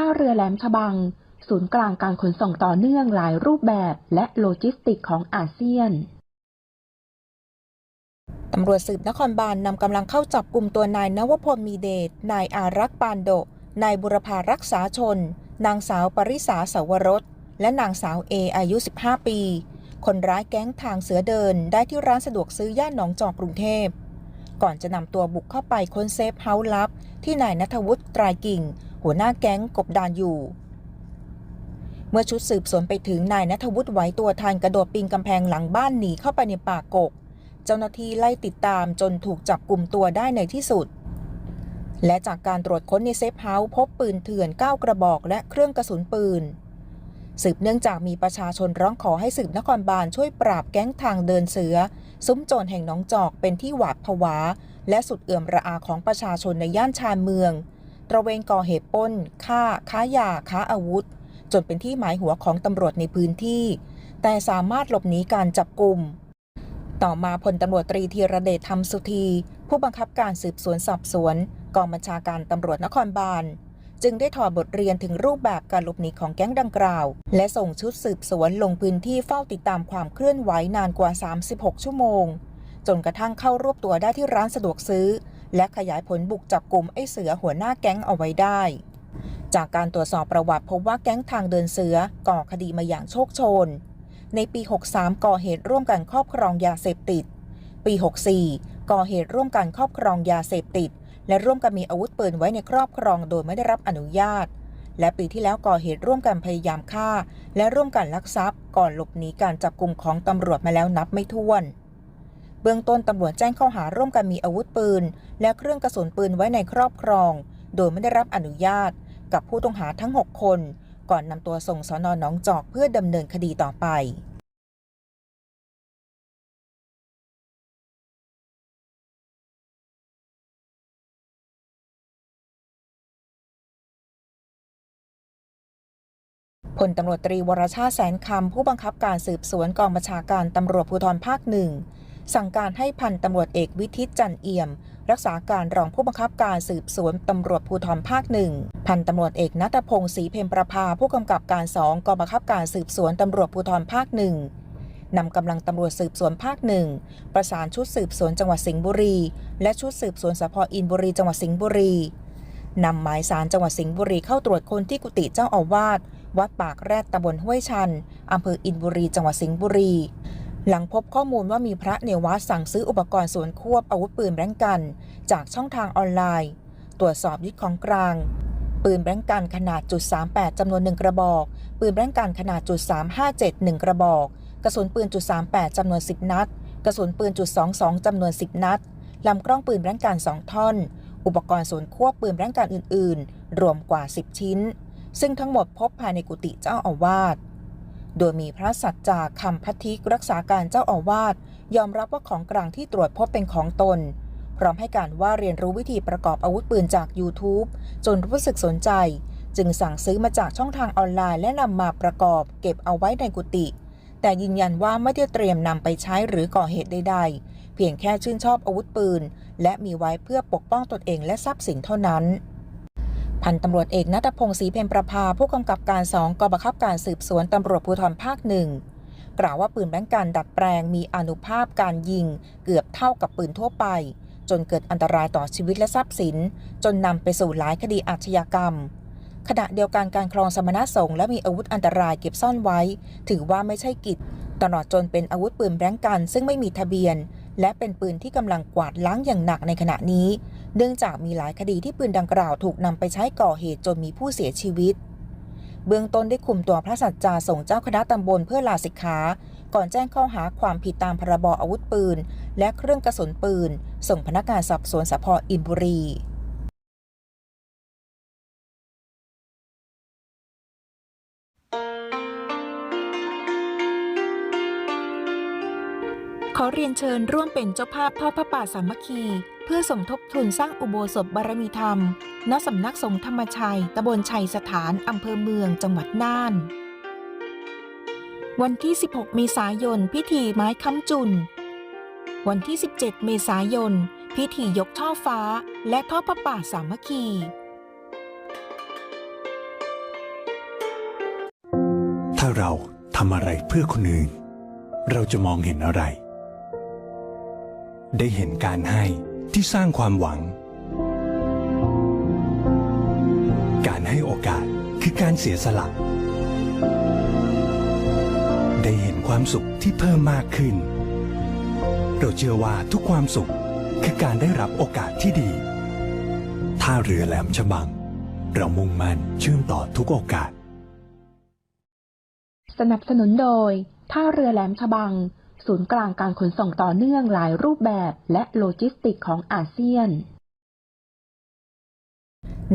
ท่าเรือแหลมฉบัง ศูนย์กลางการขนส่งต่อเนื่องหลายรูปแบบและโลจิสติกของอาเซียนตำรวจสืบนครบาลนำกำลังเข้าจับกลุ่มตัวนายนวพลมีเดช นายอารักษ์ปานโดนายบุรพารักษาชน นางสาวปริษาสาวรส และนางสาวเออายุ 15 ปี คนร้ายแก๊งทางเสือเดินได้ที่ร้านสะดวกซื้อย่านหนองจอกกรุงเทพ ก่อนจะนำตัวบุกเข้าไปค้นเซฟเฮาส์ลับ ที่นายนัทวุฒิตรายกิ่ง หัวหน้าแก๊งกบดานอยู่ เมื่อชุดสืบสวนไปถึงนายนัทวุฒิไหวตัวทันกระโดดปีนกำแพงหลังบ้านหนีเข้าไปในป่ากก เจ้าหน้าที่ไล่ติดตามจนถูกจับกลุ่มตัวได้ในที่สุด และจากการตรวจค้นในเซฟเฮาส์พบปืนเถื่อน 9 กระบอกและเครื่องกระสุนปืนสืบเนื่องจากมีประชาชนร้องขอให้สืบนครบาลช่วยปราบแก๊งทางเดินเสือ ซุ้มโจรแห่งหนองจอกเป็นที่หวาดผวา และสุดเอื่อมระอาของประชาชนในย่านชานเมือง ตระเวนก่อเหตุปล้นฆ่า ค้ายา ค้าอาวุธ จนเป็นที่หมายหัวของตำรวจในพื้นที่ แต่สามารถหลบหนีการจับกลุ่ม ต่อมาพลตำรวจตรีธีรเดชธรรมสุธี ผู้บังคับการสืบสวนสอบสวน กองบัญชาการตำรวจนครบาล จึงได้ถอดบทเรียนถึงรูปแบบการหลบหนีของแก๊งดังกล่าว และส่งชุดสืบสวนลงพื้นที่เฝ้าติดตามความเคลื่อนไหวนานกว่า 36 ชั่วโมง จนกระทั่งเข้ารวบตัวได้ที่ร้านสะดวกซื้อ และขยายผลบุกจับกลุ่มไอ้เสือหัวหน้าแก๊งเอาไว้ได้ จากการตรวจสอบประวัติพบว่าแก๊งทางเดินเสือก่อคดีมาอย่างโชคโชน ในปี 63 ก่อเหตุร่วมกันครอบครองยาเสพติด ปี 64 ก่อเหตุร่วมกันครอบครองยาเสพติด และร่วมกันมีอาวุธปืนไว้ในครอบครองโดยไม่ได้รับอนุญาต และปีที่แล้วก่อเหตุร่วมกันพยายามฆ่า และร่วมกันลักทรัพย์ ก่อนหลบหนีการจับกลุ่มของตำรวจมาแล้วนับไม่ถ้วน เบื้องต้นตำรวจแจ้งข้อหาร่วมกันมีอาวุธปืน และเครื่องกระสุนปืนไว้ในครอบครอง โดยไม่ได้รับอนุญาต กับผู้ต้องหาทั้ง 6 คน ก่อนนำตัวส่งสอนอนหนองจอกเพื่อดำเนินคดีต่อไป พลตำรวจตรีวรชาติแสนคำผู้บังคับการสืบสวนกองบัญชาการตำรวจภูธรภาคหนึ่งสั่งการให้พันตำรวจเอกวิทิตจันเอี่ยม รักษาการรองผู้บังคับการสืบสวนตำรวจภูธรภาคหนึ่งพันตำรวจเอกนัทพงศ์ศรีเพ็มประภาผู้กำกับการสองกองบังคับการสืบสวนตำรวจภูธรภาคหนึ่งนำกำลังตำรวจสืบสวนภาคหนึ่งประสานชุดสืบสวนจังหวัดสิงห์บุรี และชุดสืบสวนสพอินบุรีจังหวัดสิงห์บุรีนำหมายสารจังหวัดสิงห์บุรีเข้าตรวจคนที่กุฏิเจ้าอาวาส วัดปากแรดตำบลห้วยชันอำเภออินบุรี จังหวัดสิงห์บุรี หลังพบข้อมูลว่ามีพระเนวัดสั่งซื้ออุปกรณ์ส่วนควบอาวุธปืนแบงกัน จากช่องทางออนไลน์ ตรวจสอบยึดของกลาง ปืนแบงกันขนาดจุด38จำนวนหนึ่งกระบอก ปืนแบงกันขนาดจุด357หนึ่งกระบอก กระสุนปืนจุด38จำนวน 10 นัด กระสุนปืนจุด22จำนวน 10 นัดลำกล้องปืนแบงกัน2ท่อน อุปกรณ์ส่วนควบปืนแบงกันอื่น ๆ รวมกว่า 10 ชิ้น ซึ่งทั้งหมดพบภายในกุฏิเจ้าอาวาส โดยมีพระสัจจาคำพัทธิกรักษาการเจ้าอาวาสยอมรับว่าของกลางที่ตรวจพบเป็นของตน พร้อมให้การว่าเรียนรู้วิธีประกอบอาวุธปืนจาก YouTube จนรู้สึกสนใจ จึงสั่งซื้อมาจากช่องทางออนไลน์และนำมาประกอบเก็บเอาไว้ในกุฏิแต่ยืนยันว่าไม่ได้เตรียมนำไปใช้หรือก่อเหตุใดๆ เพียงแค่ชื่นชอบอาวุธปืน และมีไว้เพื่อปกป้องตนเองและทรัพย์สินเท่านั้น พันตำรวจเอกนัทพงศ์ศรีเพ็มประภาผู้กำกับการสองกองบังคับการสืบสวนตำรวจภูธรภาคหนึ่งกล่าวว่าปืนแบงกันดัดแปลงมีอนุภาพการยิง เกือบเท่ากับปืนทั่วไป จนเกิดอันตรายต่อชีวิตและทรัพย์สิน จนนำไปสู่หลายคดีอาชญากรรม ขณะเดียวกันการครองสมณสงฆ์และมีอาวุธอันตรายเก็บซ่อนไว้ ถือว่าไม่ใช่กิจ ตลอดจนเป็นอาวุธปืนแบงกันซึ่งไม่มีทะเบียน และเป็นปืนที่กำลังกวาดล้างอย่างหนักในขณะนี้ เนื่องจากมีหลายคดีที่ปืนดังกล่าวถูกนำไปใช้ก่อเหตุจนมีผู้เสียชีวิต เบื้องต้นได้คุมตัวพระสัจจาส่งเจ้าคณะตำบลเพื่อลาสิกขา ก่อนแจ้งข้อหาความผิดตามพรบอาวุธปืน และเครื่องกระสุนปืน ส่งพนักงานสอบสวนสพอินบุรี ขอเรียนเชิญร่วมเป็นเจ้าภาพทอดพระป่าสามัคคี เพื่อสมทบทุนสร้างอุโบสถบารมีธรรม ณสำนักสงฆ์ธรรมชัย ตำบลชัยสถาน อำเภอเมือง จังหวัดน่าน วันที่ 16 เมษายน พิธีไม้ค้ำจุน วันที่ 17 เมษายน พิธียกช่อฟ้า และทอดพระป่าสามัคคีถ้าเราทำอะไรเพื่อคนอื่น เราจะมองเห็นอะไร ได้เห็นการให้ที่สร้างความหวัง การให้โอกาสคือการเสียสละ ได้เห็นความสุขที่เพิ่มมากขึ้น เราเชื่อว่าทุกความสุขคือการได้รับโอกาสที่ดี ท่าเรือแหลมฉบัง เรามุ่งมั่นเชื่อมต่อทุกโอกาส สนับสนุนโดย ท่าเรือแหลมฉบัง ศูนย์กลางการขนส่งต่อเนื่องหลายรูปแบบและโลจิสติกของอาเซียน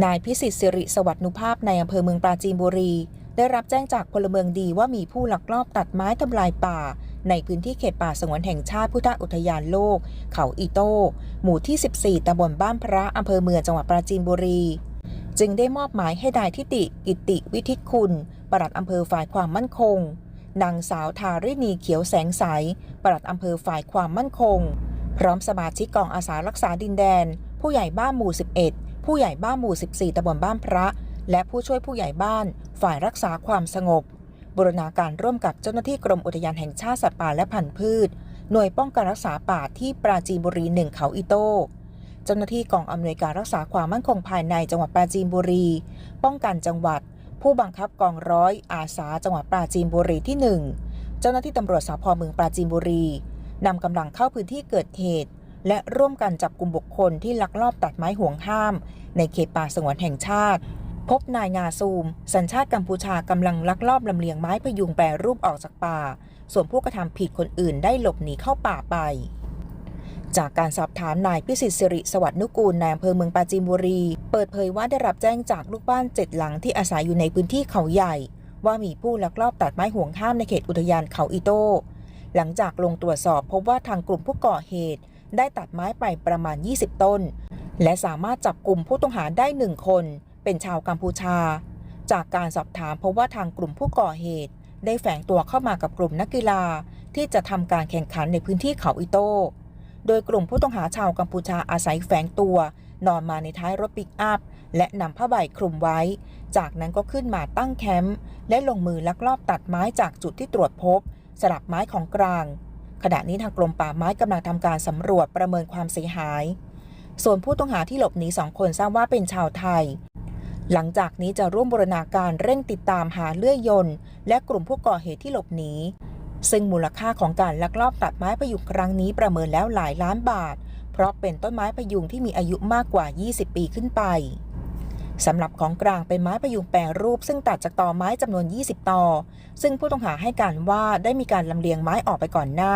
นายพิสิทธิ์สิริสวัสดินุภาพในอำเภอเมืองปราจีนบุรี ได้รับแจ้งจากพลเมืองดีว่ามีผู้ลักลอบตัดไม้ทำลายป่า ในพื้นที่เขตป่าสงวนแห่งชาติพุทธอุทยานโลก เขาอีโต้ หมู่ที่ 14ตำบลบ้านพระอำเภอเมืองจังหวัดปราจีนบุรี จึงได้มอบหมายให้นายทิติกิติวิทิตคุณปลัดอำเภอฝ่ายความมั่นคง นางสาวทารินีเขียวแสงใส ปลัดอำเภอฝ่ายความมั่นคง พร้อมสมาชิกกองอาสารักษาดินแดน ผู้ใหญ่บ้านหมู่ 11 ผู้ใหญ่บ้านหมู่ 14ตำบลบ้านพระ และผู้ช่วยผู้ใหญ่บ้านฝ่ายรักษาความสงบ บูรณาการร่วมกับเจ้าหน้าที่กรมอุทยานแห่งชาติสัตว์ป่าและพันธุ์พืช หน่วยป้องกันรักษาป่าที่ปราจีนบุรีหนึ่งเขาอิโต้เจ้าหน้าที่กองอำนวยการรักษาความมั่นคงภายในจังหวัดปราจีนบุรี ป้องกันจังหวัด ผู้บังคับกองร้อยอาสาจังหวัดปราจีนบุรีที่ 1 เจ้าหน้าที่ตำรวจสพเมืองปราจีนบุรีนำกำลังเข้าพื้นที่เกิดเหตุ และร่วมกันจับกลุ่มบุคคลที่ลักลอบตัดไม้ห่วงห้าม ในเขตป่าสงวนแห่งชาติ พบนายงาซูม สัญชาติกัมพูชากำลังลักลอบลำเลียงไม้พยุงแปรรูปออกจากป่า ส่วนผู้กระทำผิดคนอื่นได้หลบหนีเข้าป่าไป จากการสอบถามนายพิสิทธิ์สิริสวัสดิ์นุกูลนายอำเภอเมืองปราจีนบุรี เปิดเผยว่าได้รับแจ้งจากลูกบ้านเจ็ดหลังที่อาศัยอยู่ในพื้นที่เขาใหญ่ ว่ามีผู้ลักลอบตัดไม้ห่วงห้ามในเขตอุทยานเขาอีโต้ หลังจากลงตรวจสอบพบว่าทางกลุ่มผู้ก่อเหตุ ได้ตัดไม้ไปประมาณ 20 ต้น และสามารถจับกลุ่มผู้ต้องหาได้หนึ่งคน เป็นชาวกัมพูชา จากการสอบถามพบว่าทางกลุ่มผู้ก่อเหตุ ได้แฝงตัวเข้ามากับกลุ่มนักกีฬา ที่จะทำการแข่งขันในพื้นที่เขาอิโต้ โดยกลุ่มผู้ต้องหาชาวกัมพูชาอาศัยแฝงตัว นอนมาในท้ายรถปิกอัพ และนำผ้าใบคลุมไว้ จากนั้นก็ขึ้นมาตั้งแคมป์และลงมือลักลอบตัดไม้จากจุดที่ตรวจพบ สลับไม้ของกลาง ขณะนี้ทางกรมป่าไม้กำลังทำการสำรวจประเมินความเสียหาย ส่วนผู้ต้องหาที่หลบหนีสองคนทราบว่าเป็นชาวไทยหลังจากนี้จะร่วมบูรณาการเร่งติดตามหาเลื่อยยนต์ และกลุ่มผู้ก่อเหตุที่หลบหนี ซึ่งมูลค่าของการลักลอบตัดไม้พยุงครั้งนี้ประเมินแล้วหลายล้านบาท เพราะเป็นต้นไม้พยุงที่มีอายุมากกว่า 20 ปีขึ้นไปสำหรับของกลางเป็นไม้พยุงแปรรูป ซึ่งตัดจากตอไม้จำนวน 20 ตอ ซึ่งผู้ต้องหาให้การว่าได้มีการลำเลียงไม้ออกไปก่อนหน้า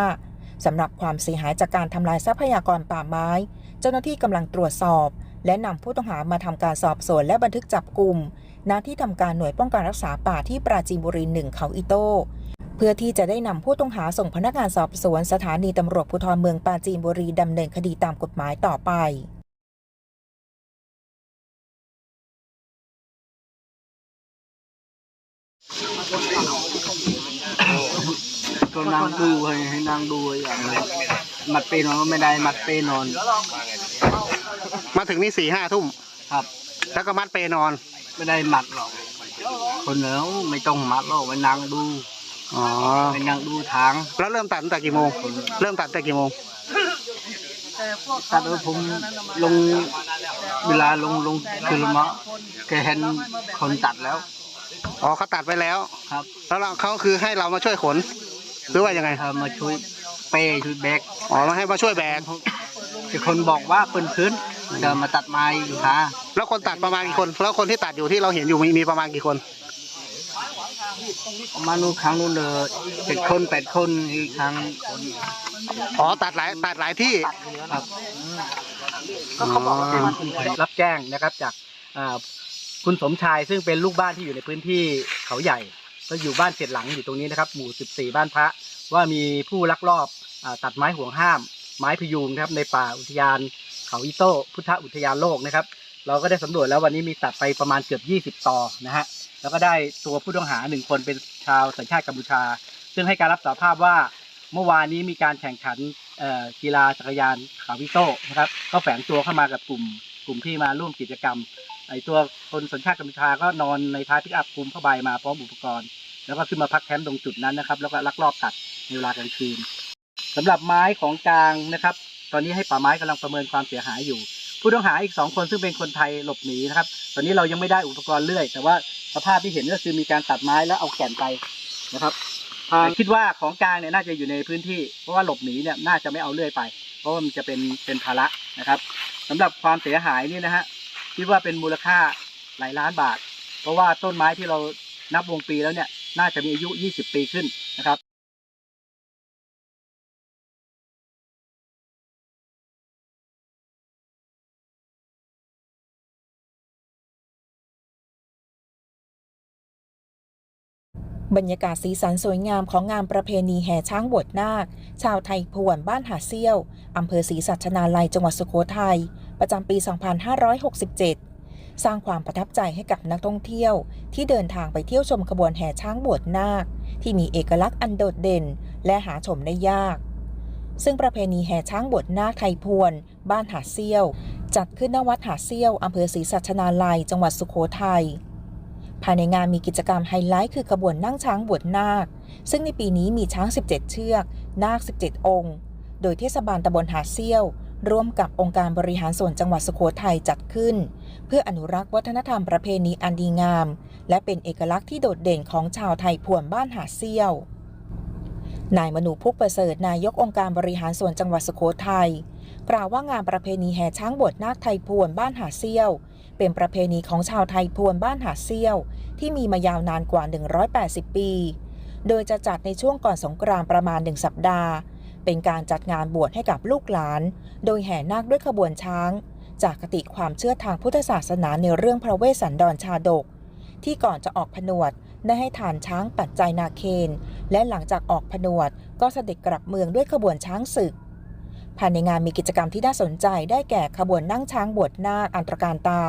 สำหรับความเสียหายจากการทำลายทรัพยากรป่าไม้ เจ้าหน้าที่กำลังตรวจสอบ และนำผู้ต้องหามาทำการสอบสวนและบันทึกจับกลุ่มณที่ทำการหน่วยป้องกันรักษาป่าที่ปราจีนบุรีหนึ่งเขาอิโต้ เพื่อที่จะได้นำผู้ต้องหาส่งพนักงานสอบสวนสถานีตำรวจภูธรเมืองปราจีนบุรีดำเนินคดีตามกฎหมายต่อไปก็นั่งดูให้ให้นั่งดูอย่างเลยมัดเปนอนก็ไม่ได้มัดเปนอน มาถึงนี่สี่ห้าทุ่มครับ แล้วก็มัดเปนอน ไม่ได้มัดหรอกคนแล้วไม่ต้องมัดหรอกไปนั่งดู อ๋อไปนั่งดูทางแล้วเริ่มตัดตั้งแต่กี่โมง เริ่มตัดตั้งแต่กี่โมงตัดแล้วผมลงเวลาลงลงคือละมะแกเห็นคนตัดแล้วอ๋อเขาตัดไปแล้วครับ แล้วเราเขาคือให้เรามาช่วยขน หรือว่ายังไงถ้ามาช่วยเป้ช่วยแบกอ๋อมาให้มาช่วยแบกคือคนบอกว่าเปิ้นพื้นจะมาตัดไม้อยู่ค่ะแล้วคนตัดประมาณกี่คน แล้วคนที่ตัดอยู่ที่เราเห็นอยู่มีมีประมาณกี่คน มานู่นครั้งนู้นเดอเจ็ดคนแปดคนอีกครั้งอ๋อตัดหลายตัดหลายที่ครับอ๋อรับแจ้งนะครับจากอ่าคุณสมชายซึ่งเป็นลูกบ้านที่อยู่ในพื้นที่เขาใหญ่ ก็อยู่บ้านเจ็ดหลังอยู่ตรงนี้นะครับ หมู่ 14 บ้านพระ ว่ามีผู้ลักลอบอ่าตัดไม้ห่วงห้าม ไม้พยุงนะครับในป่าอุทยานเขาอิโต้พุทธอุทยานโลกนะครับ เราก็ได้สำรวจแล้ววันนี้มีตัดไปประมาณเกือบ 20 ต่อนะฮะ แล้วก็ได้ตัวผู้ต้องหาหนึ่งคนเป็นชาวสัญชาติกัมพูชา ซึ่งให้การรับสารภาพว่าเมื่อวานนี้มีการแข่งขันกีฬาจักรยานขาวิโต้นะครับ ก็แฝงตัวเข้ามากับกลุ่ม กลุ่มที่มาร่วมกิจกรรมไอตัวคนสัญชาติกัมพูชาก็นอนในท้ายพิกอัพคลุมผ้าใบมาพร้อมอุปกรณ์ แล้วก็ขึ้นมาพักแคมป์ตรงจุดนั้นนะครับ แล้วก็ลักลอบตัดในเวลากลางคืนสำหรับไม้ของกลางนะครับ ตอนนี้ให้ป่าไม้กำลังประเมินความเสียหายอยู่ ผู้ต้องหาอีกสองคนซึ่งเป็นคนไทยหลบหนีนะครับ ตอนนี้เรายังไม่ได้อุปกรณ์เลื่อย แต่ว่า สภาพที่เห็นก็คือมีการตัดไม้แล้วเอาแก่นไปนะครับอ่าคิดว่าของกลางเนี่ยน่าจะอยู่ในพื้นที่ เพราะว่าหลบหนีเนี่ยน่าจะไม่เอาเลื่อยไป เพราะว่ามันจะเป็นเป็นภาระนะครับสำหรับความเสียหายนี่นะฮะคิดว่าเป็นมูลค่าหลายล้านบาท เพราะว่าต้นไม้ที่เรานับวงปีแล้วเนี่ยน่าจะมีอายุ 20 ปีขึ้นนะครับ บรรยากาศสีสันสวยงามของงานประเพณีแห่ช้างบวชนาค ชาวไทยพวนบ้านหาเซี่ยวอำเภอศรีสัชนาลัยจังหวัดสุโขทัยประจำปี 2567 สร้างความประทับใจให้กับนักท่องเที่ยว ที่เดินทางไปเที่ยวชมขบวนแห่ช้างบวชนาค ที่มีเอกลักษณ์อันโดดเด่น และหาชมได้ยาก ซึ่งประเพณีแห่ช้างบวชนาคไทยพวน บ้านหาเซี่ยว จัดขึ้นณวัดหาเซี่ยวอำเภอศรีสัชนาลัยจังหวัดสุโขทัย ภายในงานมีกิจกรรมไฮไลท์คือขบวนนั่งช้างบวชนาค ซึ่งในปีนี้มีช้าง 17 เชือก นาค 17 องค์ โดยเทศบาลตำบลหาดเซี่ยว ร่วมกับองค์การบริหารส่วนจังหวัดสุโขทัยจัดขึ้น เพื่ออนุรักษ์วัฒนธรรมประเพณีอันดีงาม และเป็นเอกลักษณ์ที่โดดเด่นของชาวไทยพวนบ้านหาดเซี่ยวนายมนูพุกประเสริฐนายกองค์การบริหารส่วนจังหวัดสุโขทัยกล่าวว่างานประเพณีแห่ช้างบวชนาคไทยพวนบ้านหาดเซี่ยว เป็นประเพณีของชาวไทยพวนบ้านหาดเซี่ยว ที่มีมายาวนานกว่า 180 ปี โดยจะจัดในช่วงก่อนสงกรานต์ประมาณหนึ่งสัปดาห์ เป็นการจัดงานบวชให้กับลูกหลาน โดยแห่นาคด้วยขบวนช้าง จากคติความเชื่อทางพุทธศาสนาในเรื่องพระเวสสันดรชาดก ที่ก่อนจะออกผนวดได้ให้ทานช้างปัจจัยนาเคน และหลังจากออกผนวดก็เสด็จกลับเมืองด้วยขบวนช้างศึก ภายในงานมีกิจกรรมที่น่าสนใจได้แก่ขบวนนั่งช้างบวชนาคอันตรการตา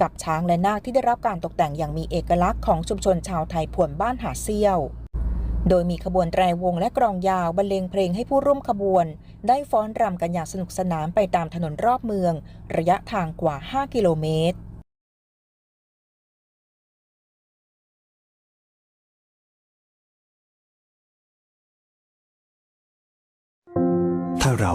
กับช้างและนาคที่ได้รับการตกแต่งอย่างมีเอกลักษณ์ของชุมชนชาวไทยผวนบ้านหาเซี่ยว โดยมีขบวนแตรวงและกรองยาวบรรเลงเพลงให้ผู้ร่วมขบวน ได้ฟ้อนรำกันอย่างสนุกสนานไปตามถนนรอบเมือง ระยะทางกว่า 5 กิโลเมตรถ้าเรา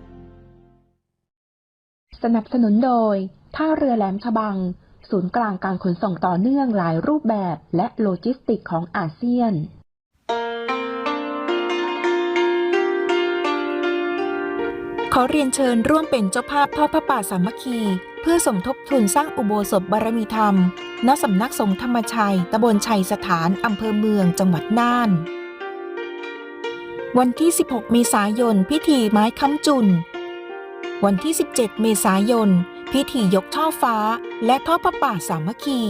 สนับสนุนโดย ท่าเรือแหลมฉบัง ศูนย์กลางการขนส่งต่อเนื่องหลายรูปแบบและโลจิสติกของอาเซียน ขอเรียนเชิญร่วมเป็นเจ้าภาพทอดพระป่าสามัคคี เพื่อสมทบทุนสร้างอุโบสถบารมีธรรม ณ สำนักสงฆ์ธรรมชัย ตำบลชัยสถาน อำเภอเมือง จังหวัดน่านวันที่ 16 เมษายน พิธีไม้ค้ำจุน วันที่ 17 เมษายน พิธียกช่อฟ้าและทอดพระป่าสามัคคี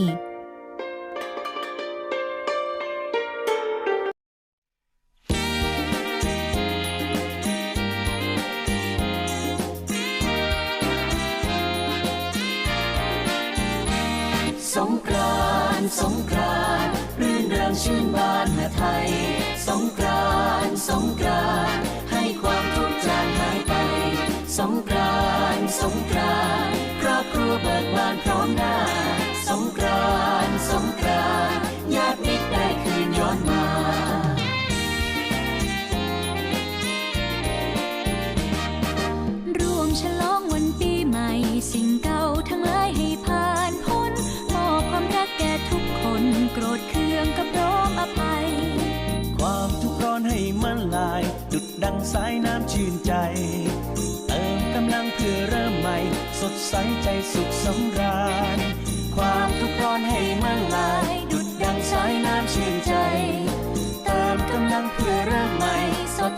บ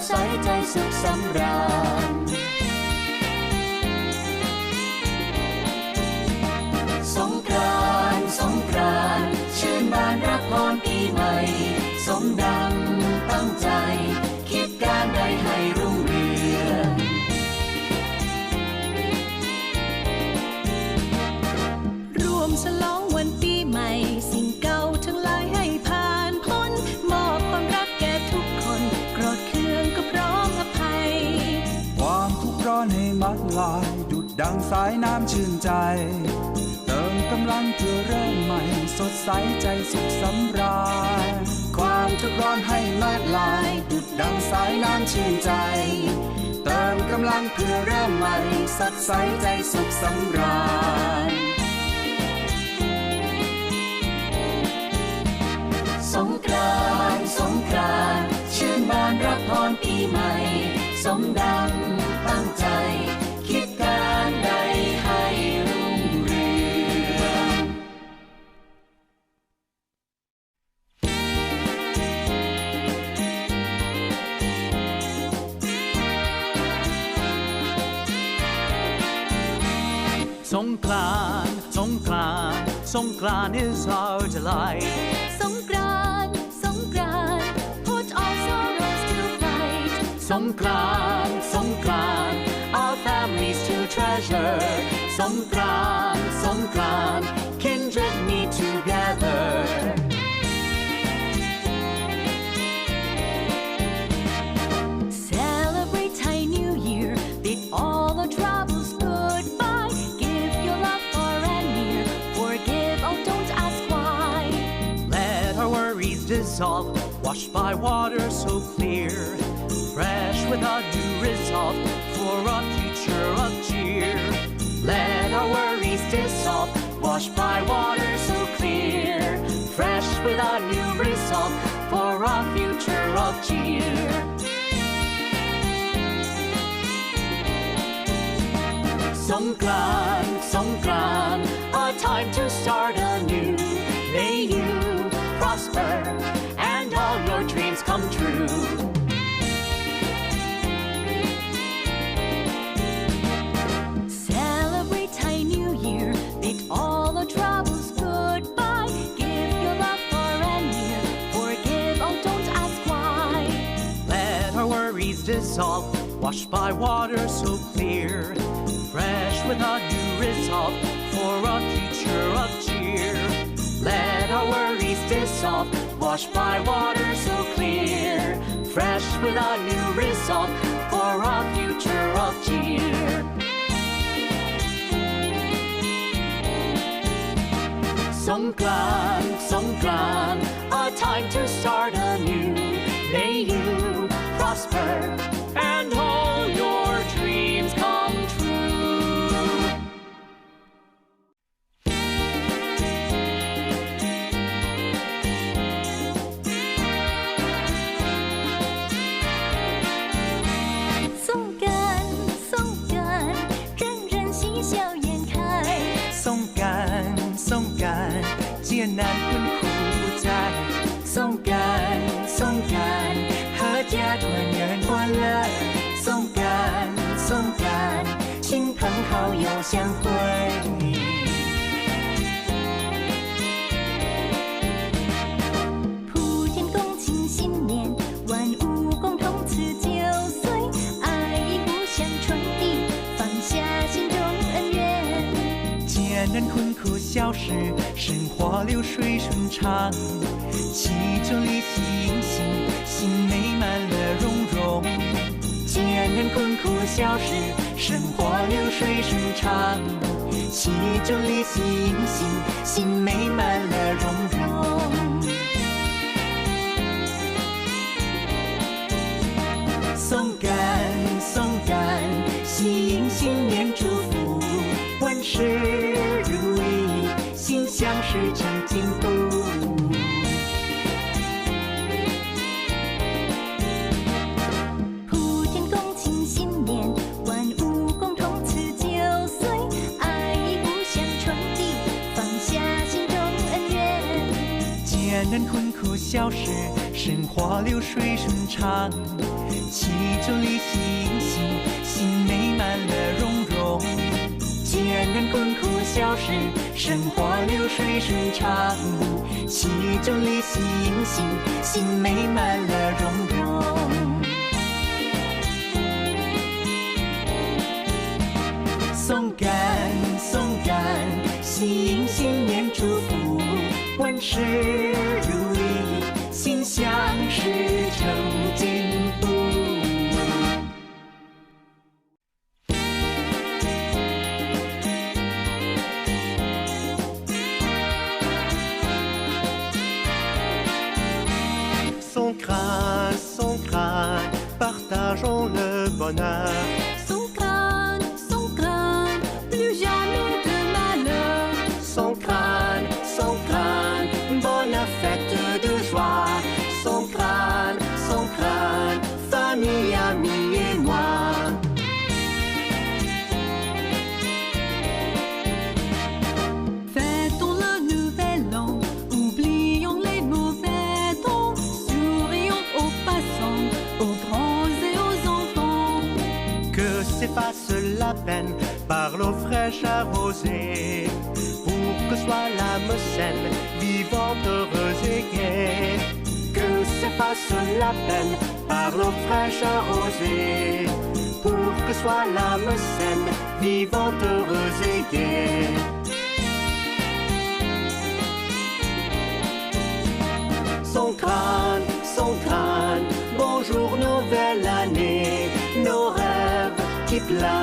ใสใจสุขสำราญสงกรานสงกรานชื่นบานรับพรปีใหม่ สมดังตั้งใจ คิดการใดให้รุ่ง ดังสายน้ำชื่นใจ เติมกำลังเพื่อเริ่มใหม่ สดใสใจสุขสำราญความทุกข์ร้อนให้มัดลาย ดุดดังสายน้ำชื่นใจ เติมกำลังเพื่อเริ่มใหม่ สดใสใจสุขสำราญสงกรานสงกรานชื่นบานรับพรปีใหม่ สมดังตั้งใจ Songkran, Songkran, Songkran is our delight. สงกรานต์สงกรานต์ put all sorrows to flight Songkran, Songkran, our families to treasure. Songkran, Songkran, washed by water so clear. Fresh with a new resolve for a future of cheer. Let our worries dissolve, washed by water so clear. Fresh with a new resolve for a future of cheer. Songkran, Songkran, a time to start anew. May you prosper come true. Celebrate New Year, bid all the troubles goodbye. Give your love far and near, forgive, oh don't ask why. Let our worries dissolve, washed by water so clear. Fresh with a new resolve for a future of cheer. Let our worries dissolve, washed by water so clear. Fresh with a new resolve for a future of cheer. Songkran, Songkran, a time to start anew. May you prosper 一笑。生活流水顺畅其中一起隐心美满了融融艰难困苦消失生活流水顺畅其中一起隐心美满了融融送给日长进步，普天共庆新年，万物共同辞旧岁，爱意互相传递，放下心中恩怨，艰难困苦消失，生活流水顺畅，祈求利喜盈心，心美满乐融融。既然能困苦消失，生活流水顺畅，气中理性隐形，心美满了融融。松感，送感，吸引新年祝福，万事如意，心想 bonheur. Son crâne, son crâne, plus jamais de malheur. Son crâne, son crâne, bonne fête de joie. Son crâne, son crâne, famille, amis par l'eau fraîche arrosée. Pour que soit l'âme saine, vivante, heureuse et gaie. Que s'efface la peine par l'eau fraîche arrosée. Pour que soit l'âme saine, vivante, heureuse et gaie. Son crâne, son crâne, bonjour nouvelle année, nos rêves qui planent,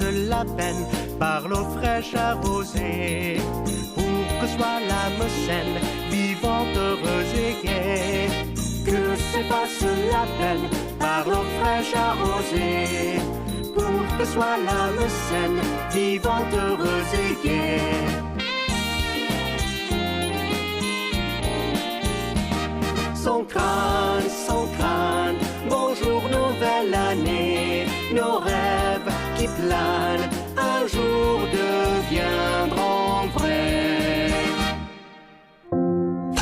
la peine par l'eau fraîche arrosée, pour que soit l'âme saine, vivante, heureuse et gaie. Que s'efface la peine par l'eau fraîche arrosée, pour que soit l'âme saine, vivante, heureuse et gaie. Son crâne, son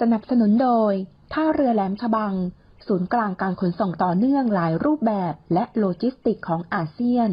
สนับสนุนโดย ท่าเรือแหลมฉบัง ศูนย์กลางการขนส่งต่อเนื่องหลายรูปแบบและโลจิสติกของอาเซียน